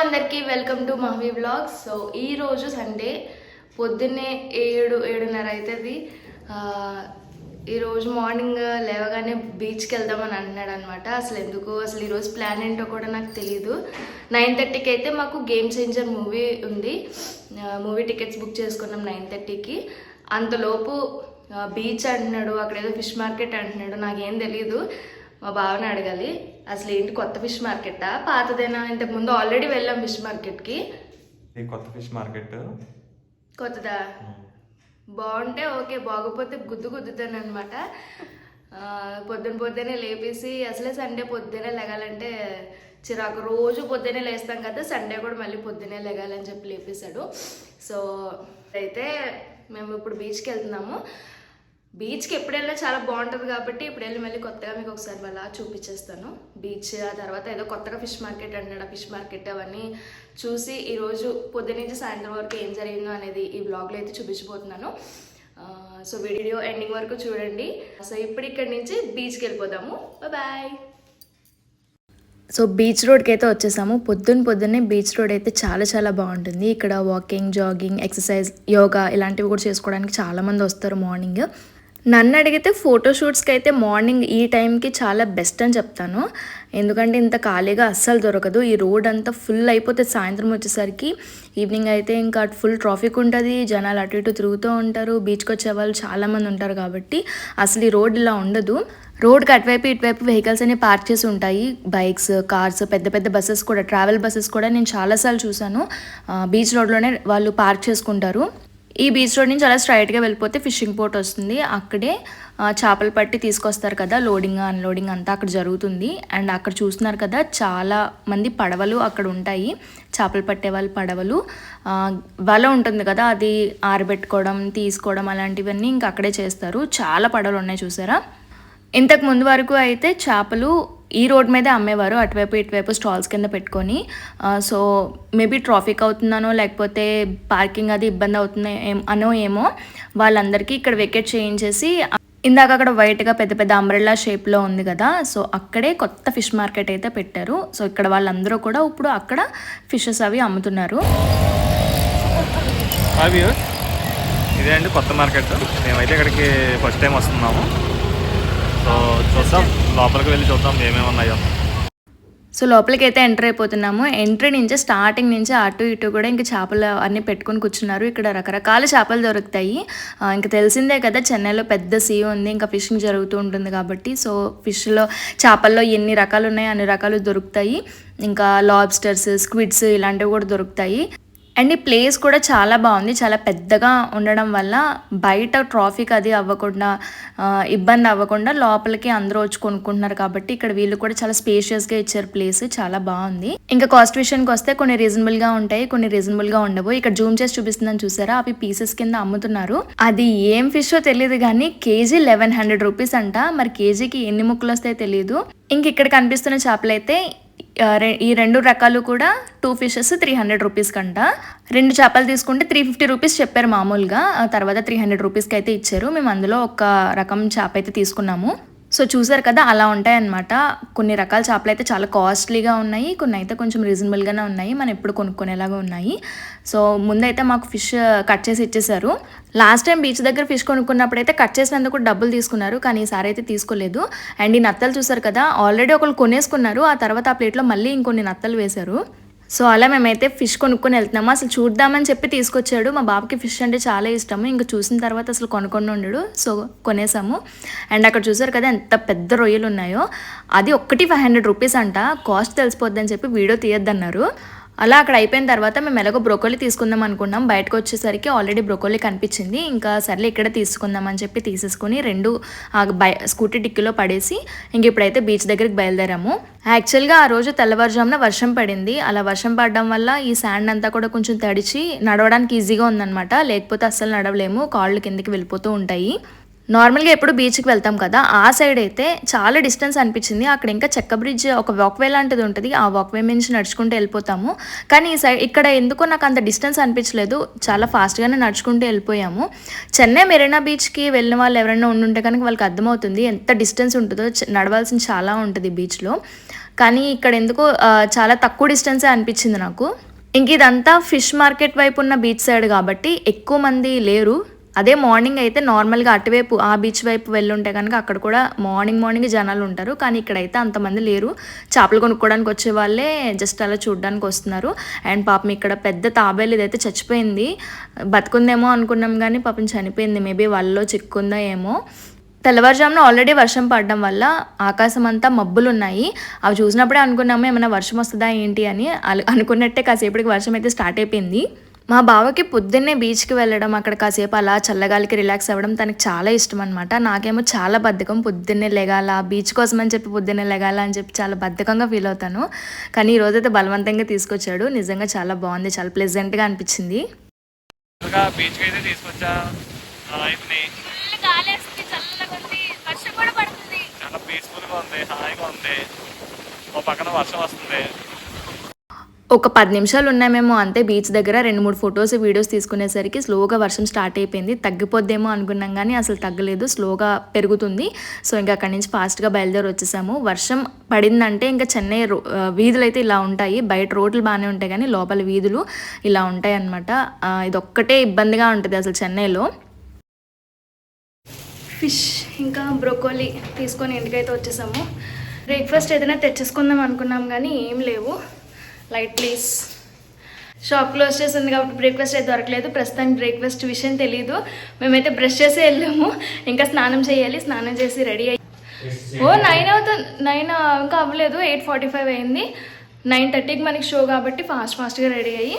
అందరికీ welcome to Mahavi blogs so ఈరోజు Sunday పొద్దున్నే ఏడు ఏడున్నర అవుతుంది ఈరోజు మార్నింగ్ లేవగానే బీచ్కి వెళ్దామని అంటున్నాడు అనమాట అసలు ఎందుకు అసలు ఈరోజు ప్లాన్ ఏంటో కూడా నాకు తెలియదు నైన్ థర్టీకి అయితే మాకు గేమ్ చేంజర్ మూవీ ఉంది. మూవీ టికెట్స్ బుక్ చేసుకున్నాం నైన్ థర్టీకి. అంతలోపు బీచ్ అంటున్నాడు అక్కడ ఏదో ఫిష్ మార్కెట్ అంటున్నాడు నాకేం తెలియదు మా బావని అడగాలి. అసలు ఏంటి కొత్త ఫిష్ మార్కెటా? పాతదేనా? ఇంతకు ముందు ఆల్రెడీ వెళ్ళాం ఫిష్ మార్కెట్కి. ఈ కొత్త ఫిష్ మార్కెట్? కొత్తదా? బాగుంటే ఓకే బాగోపోతే గుద్దు గుద్దుతాను అనమాట పొద్దున పొద్దునే లేపేసి అసలే సండే పొద్దునే లెగాలంటే చిరాకు. రోజు పొద్దునే లేస్తాం కదా సండే కూడా మళ్ళీ పొద్దునే లెగాలని చెప్పి లేపేశాడు. సో అయితే మేము ఇప్పుడు బీచ్కి వెళ్తున్నాము. బీచ్కి ఎప్పుడు వెళ్ళినా చాలా బాగుంటుంది కాబట్టి ఇప్పుడు వెళ్ళి మళ్ళీ కొత్తగా మీకు ఒకసారి అలా చూపించేస్తాను. బీచ్ ఆ తర్వాత ఏదో కొత్తగా ఫిష్ మార్కెట్ అంటున్నాడు ఆ ఫిష్ మార్కెట్ అవన్నీ చూసి ఈరోజు పొద్దు నుంచి సాయంత్రం వరకు ఏం జరిగిందో అనేది ఈ బ్లాగ్లో అయితే చూపించబోతున్నాను. సో వీడియో ఎండింగ్ వరకు చూడండి. సో ఇప్పుడు ఇక్కడి నుంచి బీచ్కి వెళ్ళిపోదాము. బాయ్ సో బీచ్ రోడ్కి అయితే వచ్చేసాము. పొద్దున్న పొద్దున్నే బీచ్ రోడ్ అయితే చాలా చాలా బాగుంటుంది. ఇక్కడ వాకింగ్ జాగింగ్ ఎక్సర్సైజ్ యోగా ఇలాంటివి కూడా చేసుకోవడానికి చాలామంది వస్తారు మార్నింగ్. నన్ను అడిగితే ఫోటోషూట్స్కి అయితే మార్నింగ్ ఈ టైంకి చాలా బెస్ట్ అని చెప్తాను. ఎందుకంటే ఇంత ఖాళీగా అస్సలు దొరకదు. ఈ రోడ్ అంతా ఫుల్ అయిపోతే సాయంత్రం వచ్చేసరికి ఈవినింగ్ అయితే ఇంకా ఫుల్ ట్రాఫిక్ ఉంటుంది. జనాలు అటు ఇటు తిరుగుతూ ఉంటారు. బీచ్కి వచ్చే వాళ్ళు చాలామంది ఉంటారు కాబట్టి అసలు ఈ రోడ్ ఇలా ఉండదు. రోడ్కి అటువైపు ఇటువైపు వెహికల్స్ అన్ని పార్క్ చేసి ఉంటాయి. బైక్స్ కార్స్ పెద్ద పెద్ద బస్సెస్ కూడా ట్రావెల్ బస్సెస్ కూడా నేను చాలాసార్లు చూశాను. బీచ్ రోడ్లోనే వాళ్ళు పార్క్ చేసుకుంటారు. ఈ బీచ్ రోడ్ నుంచి అలా స్ట్రైట్గా వెళ్ళిపోతే ఫిషింగ్ పోర్ట్ వస్తుంది. అక్కడే చేపలు పట్టి తీసుకొస్తారు కదా లోడింగ్ అన్లోడింగ్ అంతా అక్కడ జరుగుతుంది. అండ్ అక్కడ చూస్తున్నారు కదా చాలా మంది పడవలు అక్కడ ఉంటాయి. చేపలు పట్టే వాళ్ళ పడవలు. వల ఉంటుంది కదా అది ఆరబెట్టుకోవడం తీసుకోవడం అలాంటివన్నీ ఇంకా అక్కడే చేస్తారు. చాలా పడవలు ఉన్నాయి చూసారా? ఇంతకు ముందు వరకు అయితే చేపలు ఈ రోడ్ మీదే అమ్మేవారు అటువైపు ఇటువైపు స్టాల్స్ కింద పెట్టుకొని. సో మేబీ ట్రాఫిక్ అవుతుందనో లేకపోతే పార్కింగ్ అది ఇబ్బంది అవుతుందో ఏం- అనో ఏమో వాళ్ళందరికీ ఇక్కడ వెకెట్ చేయించేసి ఇందాక అక్కడ వైట్గా పెద్ద పెద్ద అంబ్రెల్లా షేప్లో ఉంది కదా సో అక్కడే కొత్త ఫిష్ మార్కెట్ అయితే పెట్టారు. సో ఇక్కడ వాళ్ళందరూ కూడా ఇప్పుడు అక్కడ ఫిషెస్ అవి అమ్ముతున్నారు. ఇదే అండి కొత్త మార్కెట్. మేమైతే ఇక్కడికి ఫస్ట్ టైం వస్తున్నాము. సో చూద్దాం. లోపలికి వెళ్ళి చూద్దాం ఏమేమి ఉన్నాయో సో లోపలికి అయితే ఎంటర్ అయిపోతున్నాము. ఎంట్రీ నుంచి స్టార్టింగ్ నుంచి అటు ఇటు కూడా ఇంకా చేపలు అన్నీ పెట్టుకొని కూర్చున్నారు. ఇక్కడ రకరకాల చేపలు దొరుకుతాయి. ఇంకా తెలిసిందే కదా చెన్నైలో పెద్ద సీ ఉంది ఇంకా ఫిషింగ్ జరుగుతూ ఉంటుంది కాబట్టి. సో ఫిష్లో చేపల్లో ఎన్ని రకాలు ఉన్నాయో అన్ని రకాలు దొరుకుతాయి. ఇంకా లాబ్స్టర్స్ స్క్విడ్స్ ఇలాంటివి కూడా దొరుకుతాయి. అండ్ ఈ ప్లేస్ కూడా చాలా బాగుంది. చాలా పెద్దగా ఉండడం వల్ల బయట ట్రాఫిక్ అది అవ్వకుండా ఇబ్బంది అవ్వకుండా లోపలికి అందరూ వచ్చి కొనుక్కుంటున్నారు కాబట్టి ఇక్కడ వీళ్ళు కూడా చాలా స్పేషియస్గా ఇచ్చారు ప్లేస్ చాలా బాగుంది. ఇంకా కాస్ట్ విషయానికి వస్తే కొన్ని రీజనబుల్గా ఉంటాయి కొన్ని రీజనబుల్గా ఉండవు. ఇక్కడ జూమ్ చేసి చూపిస్తుందని చూసారా? అవి పీసెస్ కింద అమ్ముతున్నారు. అది ఏం ఫిషో తెలియదు కానీ కేజీ లెవెన్ హండ్రెడ్ రూపీస్ అంట. మరి కేజీకి ఎన్ని ముక్కలు వస్తాయో తెలియదు ఇంక ఇక్కడ కనిపిస్తున్న చేపలు అయితే ఈ రెండు రకాలు కూడా two fishes three hundred rupees కంట. రెండు చేపలు తీసుకుంటే త్రీ ఫిఫ్టీ రూపీస్ చెప్పారు మామూలుగా. ఆ తర్వాత త్రీ హండ్రెడ్ రూపీస్కి అయితే ఇచ్చారు. మేము అందులో ఒక రకం చేప అయితే తీసుకున్నాము. సో చూసారు కదా అలా ఉంటాయన్నమాట. కొన్ని రకాల చేపలు అయితే చాలా కాస్ట్లీగా ఉన్నాయి కొన్ని అయితే కొంచెం రీజనబుల్గానే ఉన్నాయి మనం ఎప్పుడు కొనుక్కునేలాగా ఉన్నాయి. సో ముందైతే మాకు ఫిష్ కట్ చేసి ఇచ్చేసారు లాస్ట్ టైం బీచ్ దగ్గర ఫిష్ కొనుక్కున్నప్పుడు అయితే కట్ చేసినందుకు డబ్బులు తీసుకున్నారు కానీ ఈసారి అయితే తీసుకోలేదు. అండ్ ఈ నత్తలు చూసారు కదా ఆల్రెడీ ఒకళ్ళు కొనేసుకున్నారు ఆ తర్వాత ఆ ప్లేట్లో మళ్ళీ ఇంకొన్ని నత్తలు వేశారు. సో అలా మేమైతే ఫిష్ కొనుక్కొని వెళ్తున్నాము. అసలు చూద్దామని చెప్పి తీసుకొచ్చాడు. మా బాబుకి ఫిష్ అంటే చాలా ఇష్టము. ఇంకా చూసిన తర్వాత అసలు కొనుక్కొని ఉండడు. సో కొనేసాము. అండ్ అక్కడ చూసారు కదా ఎంత పెద్ద రొయ్యలు ఉన్నాయో. అది ఒక్కటి ఫైవ్ హండ్రెడ్ రూపీస్ అంట. కాస్ట్ తెలిసిపోద్దని చెప్పి వీడియో తీయొద్దన్నారు. అలా అక్కడ అయిపోయిన తర్వాత మేము ఎలాగో బ్రోకోలీ తీసుకుందాం అనుకున్నాం. బయటకు వచ్చేసరికి ఆల్రెడీ బ్రోకోలీ కనిపించింది. ఇంకా సర్లే ఇక్కడ తీసుకుందాం అని చెప్పి తీసేసుకుని రెండు ఆ బై స్కూటీ డిక్కీలో పడేసి ఇంక ఇప్పుడైతే బీచ్ దగ్గరికి బయలుదేరాము. యాక్చువల్గా ఆ రోజు తెల్లవారుజామున వర్షం పడింది. అలా వర్షం పడడం వల్ల ఈ శాండ్ అంతా కూడా కొంచెం తడిచి నడవడానికి ఈజీగా ఉందన్నమాట. లేకపోతే అస్సలు నడవలేము. కాళ్ళు కిందకి వెళ్ళిపోతూ ఉంటాయి. నార్మల్గా ఎప్పుడు బీచ్కి వెళ్తాం కదా ఆ సైడ్ అయితే చాలా డిస్టెన్స్ అనిపించింది. అక్కడ ఇంకా చెక్క బ్రిడ్జ్ ఒక వాక్వే లాంటిది ఉంటుంది. ఆ వాక్వే నుంచి నడుచుకుంటూ వెళ్ళిపోతాము. కానీ ఈ సైడ్ ఇక్కడ ఎందుకో నాకు అంత డిస్టెన్స్ అనిపించలేదు. చాలా ఫాస్ట్గానే నడుచుకుంటూ వెళ్ళిపోయాము. చెన్నై మెరీనా బీచ్కి వెళ్ళిన వాళ్ళు ఎవరైనా ఉండుంటే కనుక వాళ్ళకి అర్థమవుతుంది ఎంత డిస్టెన్స్ ఉంటుందో. నడవాల్సిన చాలా ఉంటుంది బీచ్లో కానీ ఇక్కడ ఎందుకో చాలా తక్కువ డిస్టెన్సే అనిపించింది నాకు. ఇంక ఇదంతా ఫిష్ మార్కెట్ వైపు ఉన్న బీచ్ సైడ్ కాబట్టి ఎక్కువ మంది లేరు. అదే మార్నింగ్ అయితే నార్మల్గా అటువైపు ఆ బీచ్ వైపు వెళ్ళుంటే కనుక అక్కడ కూడా మార్నింగ్ మార్నింగ్ జనాలు ఉంటారు. కానీ ఇక్కడైతే అంతమంది లేరు. చేపలు కొనుక్కోవడానికి వచ్చే వాళ్ళే జస్ట్ అలా చూడడానికి వస్తున్నారు. అండ్ పాపం ఇక్కడ పెద్ద తాబేలు ఇదైతే చచ్చిపోయింది. బతుకుందేమో అనుకున్నాం కానీ పాపం చనిపోయింది. మేబీ వాళ్ళలో చిక్కుందో ఏమో. తెల్లవారుజామున ఆల్రెడీ వర్షం పడడం వల్ల ఆకాశం అంతా మబ్బులు ఉన్నాయి అవి చూసినప్పుడే అనుకున్నాము ఏమైనా వర్షం వస్తుందా ఏంటి అని. అనుకున్నట్టే కాసేపటికి వర్షం అయితే స్టార్ట్ అయిపోయింది. మా బావకి పొద్దున్నే బీచ్కి వెళ్ళడం అక్కడ కాసేపు అలా చల్లగాలికి రిలాక్స్ అవ్వడం తనకి చాలా ఇష్టం అనమాట నాకేమో చాలా బద్ధకం పొద్దున్నే లెగాల బీచ్ కోసం అని చెప్పి పొద్దున్నే లెగాల అని చెప్పి చాలా బద్ధకంగా ఫీల్ అవుతాను. కానీ ఈ రోజైతే బలవంతంగా తీసుకొచ్చాడు. నిజంగా చాలా బాగుంది చాలా ప్లెజెంట్గా అనిపించింది. ఇంకా బీచ్కి అయితే తీసుకొచ్చా? వైఫ్ని చాలా పీస్ఫుల్గా ఉంది హాయిగా ఉంది. ఓ పక్కన వర్షం వస్తుంది. ఒక పది నిమిషాలు ఉన్నామేమో అంతే బీచ్ దగ్గర రెండు మూడు ఫొటోస్ వీడియోస్ తీసుకునేసరికి స్లోగా వర్షం స్టార్ట్ అయిపోయింది. తగ్గిపోద్దేమో అనుకున్నాం కానీ అసలు తగ్గలేదు స్లోగా పెరుగుతుంది. సో ఇంకా అక్కడి నుంచి ఫాస్ట్గా బయలుదేరి వచ్చేసాము. వర్షం పడిందంటే ఇంకా చెన్నై రో- వీధులు అయితే ఇలా ఉంటాయి. బయట రోడ్లు బాగానే ఉంటాయి కానీ లోపల వీధులు ఇలా ఉంటాయి అనమాట ఇదొక్కటే ఇబ్బందిగా ఉంటుంది అసలు చెన్నైలో. ఫిష్ ఇంకా బ్రోకోలీ తీసుకొని ఇంటికైతే వచ్చేసాము. బ్రేక్ఫాస్ట్ ఏదైనా తెచ్చేసుకుందాం అనుకున్నాం కానీ ఏం లేవు. లైట్ ప్లీజ్ షాప్ క్లోజ్ చేసింది కాబట్టి బ్రేక్ఫాస్ట్ అయితే దొరకలేదు. ప్రస్తుతానికి బ్రేక్ఫాస్ట్ విషయం తెలియదు మేమైతే బ్రష్ చేసి వెళ్ళాము. ఇంకా స్నానం చేయాలి. స్నానం చేసి రెడీ అయ్యి ఓ నైన్ అవుతుంది నైన్ ఇంకా అవ్వలేదు. ఎయిట్ ఫార్టీ ఫైవ్ అయింది నైన్ థర్టీకి మనకి షో కాబట్టి ఫాస్ట్ ఫాస్ట్గా రెడీ అయ్యి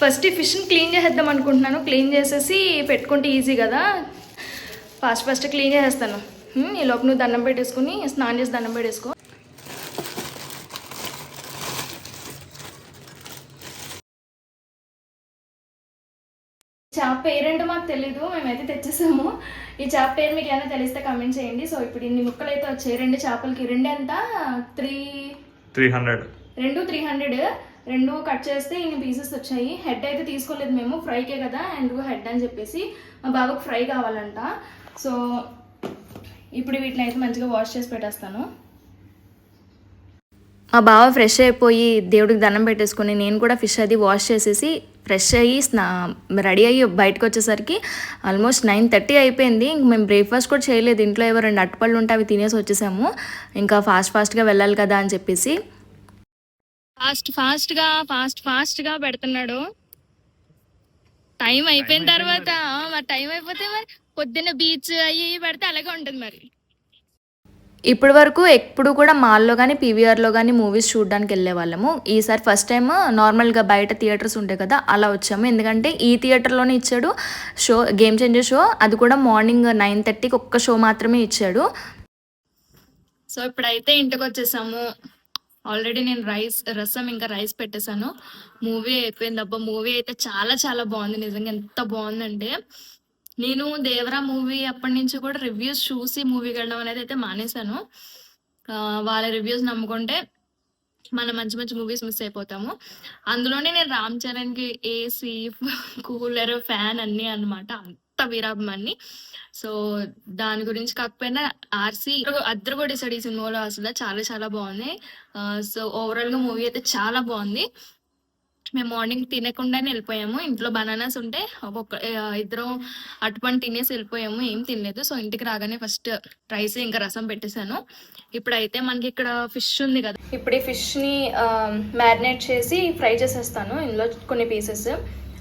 ఫస్ట్ ఈ ఫిష్ని క్లీన్ చేసేద్దాం అనుకుంటున్నాను. క్లీన్ చేసేసి పెట్టుకుంటే ఈజీ కదా. ఫాస్ట్ ఫాస్ట్ క్లీన్ చేసేస్తాను. ఈ లోపు నువ్వు దండం పెట్టేసుకుని స్నానం చేసి దండం పెట్టేసుకో. చేప పేరేంటో మాకు తెలీదు మేమైతే తెచ్చేసాము. ఈ చేప పేరు మీకు ఏమైనా తెలిస్తే కమెంట్ చేయండి. సో ఇప్పుడు ఇన్ని ముక్కలు అయితే వచ్చాయి. రెండు చేపలకి రెండు ఎంత? త్రీ త్రీ హండ్రెడ్ రెండు త్రీ హండ్రెడ్ రెండు కట్ చేస్తే ఇన్ని పీసెస్ వచ్చాయి. హెడ్ అయితే తీసుకోలేదు మేము. ఫ్రైకే కదా ఎందుకు హెడ్ అని చెప్పేసి మా బాబుకి ఫ్రై కావాలంట. సో ఇప్పుడు వీటిని అయితే మంచిగా వాష్ చేసి పెట్టేస్తాను. మా బావ ఫ్రెష్ అయిపోయి దేవుడికి దండం పెట్టేసుకొని నేను కూడా ఫిష్ అది వాష్ చేసేసి ఫ్రెష్ అయ్యి స్నా రెడీ అయ్యి బయటకు వచ్చేసరికి ఆల్మోస్ట్ నైన్ థర్టీ అయిపోయింది. ఇంక మేము బ్రేక్ఫాస్ట్ కూడా చేయలేదు. ఇంట్లో ఏవో రెండు అట్టుపళ్ళు ఉంటే అవి తినేసి వచ్చేసాము. ఇంకా ఫాస్ట్ ఫాస్ట్గా వెళ్ళాలి కదా అని చెప్పేసి. ఫాస్ట్ ఫాస్ట్గా ఫాస్ట్ ఫాస్ట్గా పెడుతున్నాడు. టైం అయిపోయిన తర్వాత మరి. టైం అయిపోతే మరి పొద్దున్న బీచ్ అయ్యి పెడితే అలాగే ఉంటుంది మరి. ఇప్పటి వరకు ఎప్పుడు కూడా మాల్లో కానీ పీవీఆర్లో కానీ మూవీస్ చూడడానికి వెళ్ళే వాళ్ళము ఈసారి ఫస్ట్ టైం నార్మల్గా బయట థియేటర్స్ ఉంటాయి కదా అలా వచ్చాము. ఎందుకంటే ఈ థియేటర్లోనే ఇచ్చాడు షో గేమ్ చేంజర్ షో అది కూడా మార్నింగ్ నైన్ థర్టీకి ఒక్క షో మాత్రమే ఇచ్చాడు. సో ఇప్పుడైతే ఇంటికి వచ్చేసాము. ఆల్రెడీ నేను రైస్ రసం ఇంకా రైస్ పెట్టేశాను. మూవీ అయిపోయింది. అబ్బా మూవీ అయితే చాలా చాలా బాగుంది. నిజంగా ఎంత బాగుందంటే నేను దేవరా మూవీ అప్పటి నుంచి కూడా రివ్యూస్ చూసి మూవీకి వెళ్ళడం అనేది అయితే మానేశాను. వాళ్ళ రివ్యూస్ నమ్ముకుంటే మనం మంచి మంచి మూవీస్ మిస్ అయిపోతాము. అందులోనే నేను రామ్ చరణ్కి ఏసీ కూలర్ ఫ్యాన్ అన్నీ అన్నమాట. అంత వీరాభిమాన్ని సో దాని గురించి కాకపోయినా ఆర్సీ అద్దరు కూడా డిసైడ్ ఈ సినిమాలో అసలు చాలా చాలా బాగుంది. సో ఓవరాల్గా మూవీ అయితే చాలా బాగుంది. మేము మార్నింగ్ తినకుండానే వెళ్ళిపోయాము. ఇంట్లో బనానాస్ ఉంటే ఒక్కొక్క ఇద్దరం అటుపని తినేసి వెళ్ళిపోయాము. ఏం తినలేదు. సో ఇంటికి రాగానే ఫస్ట్ రైస్ ఇంకా రసం పెట్టేశాను. ఇప్పుడైతే మనకి ఇక్కడ ఫిష్ ఉంది కదా. ఇప్పుడు ఈ ఫిష్ని మ్యారినేట్ చేసి ఫ్రై చేసేస్తాను. ఇందులో కొన్ని పీసెస్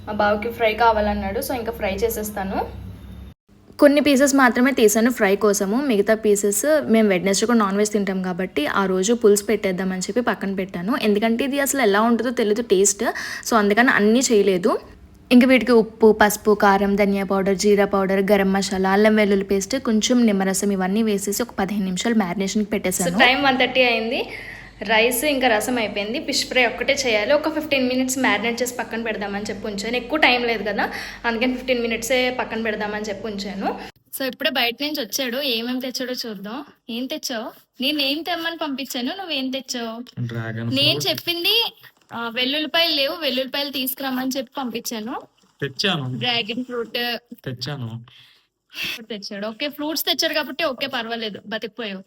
మా బావకి ఫ్రై కావాలన్నాడు. సో ఇంకా ఫ్రై చేసేస్తాను. కొన్ని పీసెస్ మాత్రమే తీసాను ఫ్రై కోసము. మిగతా పీసెస్ మేము వెడ్నెస్డే కూడా నాన్ వెజ్ తింటాం కాబట్టి ఆ రోజు పులుసు పెట్టేద్దామని చెప్పి పక్కన పెట్టాను. ఎందుకంటే ఇది అసలు ఎలా ఉంటుందో తెలియదు టేస్ట్ సో అందుకని అన్నీ చేయలేదు. ఇంక వీటికి ఉప్పు పసుపు కారం ధనియా పౌడర్ జీరా పౌడర్ గరం మసాలా అల్లం వెల్లుల్లి పేస్ట్ కొంచెం నిమ్మరసం ఇవన్నీ వేసేసి ఒక పదిహేను నిమిషాలు మ్యారినేషన్కి పెట్టేసాను టైం వన్ థర్టీ అయింది. రైస్ ఇంకా రసం అయిపోయింది. ఫిష్ ఫ్రై ఒక్కటే చేయాలి. ఒక ఫిఫ్టీన్ మినిట్స్ మ్యారినేట్ చేసి పక్కన పెడదామని చెప్పి ఉంచాను. ఎక్కువ టైం లేదు కదా. అందుకని ఫిఫ్టీన్ మినిట్సే పక్కన పెడదామని చెప్పి ఉంచాను. సో ఇప్పుడే బయట నుంచి వచ్చాడు. ఏమేమి తెచ్చాడో చూద్దాం. ఏం తెచ్చావు? నేను ఏం తెమ్మని పంపించాను? నువ్వేం తెచ్చావు? నేను చెప్పింది వెల్లుల్లిపాయలు లేవు. వెల్లుల్లిపాయలు తీసుకురమ్మని చెప్పి పంపించాను. తెచ్చాను. Dragon fruit. తెచ్చాను. తెచ్చాడు. ఓకే ఫ్రూట్స్ తెచ్చాడు కాబట్టి ఓకే పర్వాలేదు. బతికిపోయావు.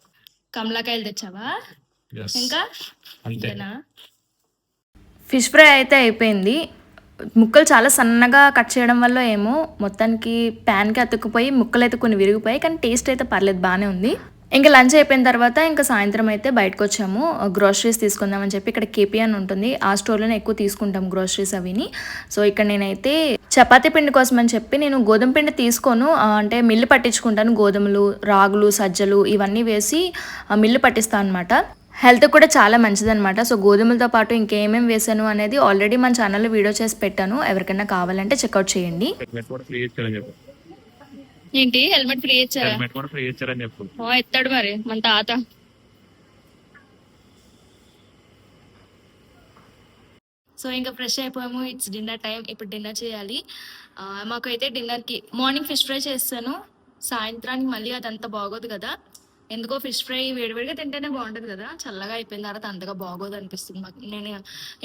కమలాకాయలు తెచ్చావా? ఇంకా? అంతే. ఇంతేనా? ఫిష్ ఫ్రై అయితే అయిపోయింది. ముక్కలు చాలా సన్నగా కట్ చేయడం వల్ల ఏమో మొత్తానికి ప్యాన్కి అతుక్కుపోయి ముక్కలు అయితే కొన్ని విరిగిపోయాయి కానీ టేస్ట్ అయితే పర్లేదు బాగానే ఉంది. ఇంకా లంచ్ అయిపోయిన తర్వాత ఇంకా సాయంత్రం అయితే బయటకు వచ్చాము. గ్రోసరీస్ తీసుకుందామని చెప్పి ఇక్కడ కేపీ అని ఉంటుంది. ఆ స్టోర్లోనే ఎక్కువ తీసుకుంటాం గ్రోసరీస్ అవిని. సో ఇక్కడ నేనైతే చపాతీ పిండి కోసం అని చెప్పి నేను గోధుమ పిండి తీసుకోను. అంటే మిల్లు పట్టించుకుంటాను. గోధుమలు రాగులు సజ్జలు ఇవన్నీ వేసి మిల్లు పట్టిస్తాను అనమాట హెల్త్ కూడా చాలా మంచిదన్నమాట. సో గోధుమలతో పాటు ఇంకేమేమి వేసాను అనేది ఆల్రెడీ మన ఛానల్లో వీడియో చేసి పెట్టాను. ఎవరికైనా కావాలంటే చెక్అవుట్ చేయండి. ఏంటి? హెల్మెట్ ఫ్రీ ఇచ్చారా? హెల్మెట్ కూడా ఫ్రీ ఇచ్చారని చెప్పు. ఎత్తాడు మరి మన తాత. సో ఇంకా ఫ్రెష్ అయిపోయాము. It's dinner time. ఇప్పుడు డిన్నర్ చేయాలి. మాకైతే డిన్నర్కి మార్నింగ్ ఫిష్ ఫ్రై చేస్తాను. సాయంత్రానికి మళ్ళీ అదంతా బాగోదు కదా. ఎందుకో ఫిష్ ఫ్రై వేడివేడిగా తింటేనే బాగుంటుంది కదా. చల్లగా అయిపోయిన తర్వాత అంతగా బాగోదు అనిపిస్తుంది మాకు. నేను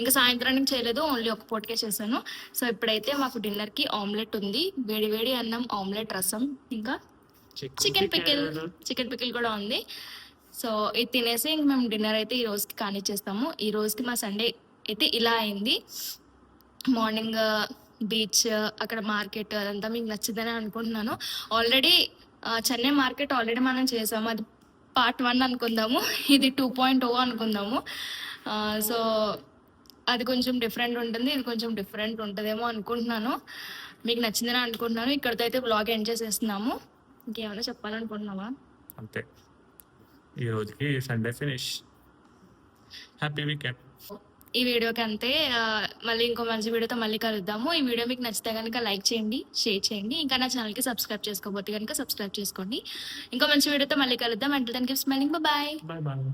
ఇంకా సాయంత్రానికి చేయలేదు ఓన్లీ ఒక పూటకే చేశాను. సో ఇప్పుడైతే మాకు డిన్నర్కి ఆమ్లెట్ ఉంది. వేడి వేడి అన్నం ఆమ్లెట్ రసం ఇంకా చికెన్ పికిల్ చికెన్ పికిల్ కూడా ఉంది. సో ఇది తినేసి ఇంక మేము డిన్నర్ అయితే ఈ రోజుకి కానిచ్చేస్తాము. ఈ రోజుకి మా సండే అయితే ఇలా అయింది. మార్నింగ్ బీచ్ అక్కడ మార్కెట్ అదంతా మీకు నచ్చిందని అనుకుంటున్నాను. ఆల్రెడీ చెన్నై మార్కెట్ ఆల్రెడీ మనం చేసాము. అది పార్ట్ వన్ అనుకుందాము. ఇది టూ పాయింట్ ఓ అనుకుందాము. సో అది కొంచెం డిఫరెంట్ ఉంటుంది ఇది కొంచెం డిఫరెంట్ ఉంటుందేమో అనుకుంటున్నాను. మీకు నచ్చిందని అనుకుంటున్నాను. ఇక్కడితో అయితే బ్లాగ్ ఎండ్ చేసేస్తున్నాము. ఇంకేమైనా చెప్పాలనుకుంటున్నావా? అంతే. ఈ రోజుకి సండే ఫినిష్ హ్యాపీ వీకెండ్ ఈ వీడియోకి అంతే. మళ్ళీ ఇంకో మంచి వీడియోతో మళ్ళీ కలుద్దాము. ఈ వీడియో మీకు నచ్చితే కనుక లైక్ చేయండి షేర్ చేయండి. ఇంకా నా ఛానల్కి సబ్స్క్రైబ్ చేసుకోబోతే కనుక సబ్స్క్రైబ్ చేసుకోండి. ఇంకో మంచి వీడియోతో మళ్ళీ కలుద్దాం. అంటే దానికి స్మైలింగ్ బాయ్ బాయ్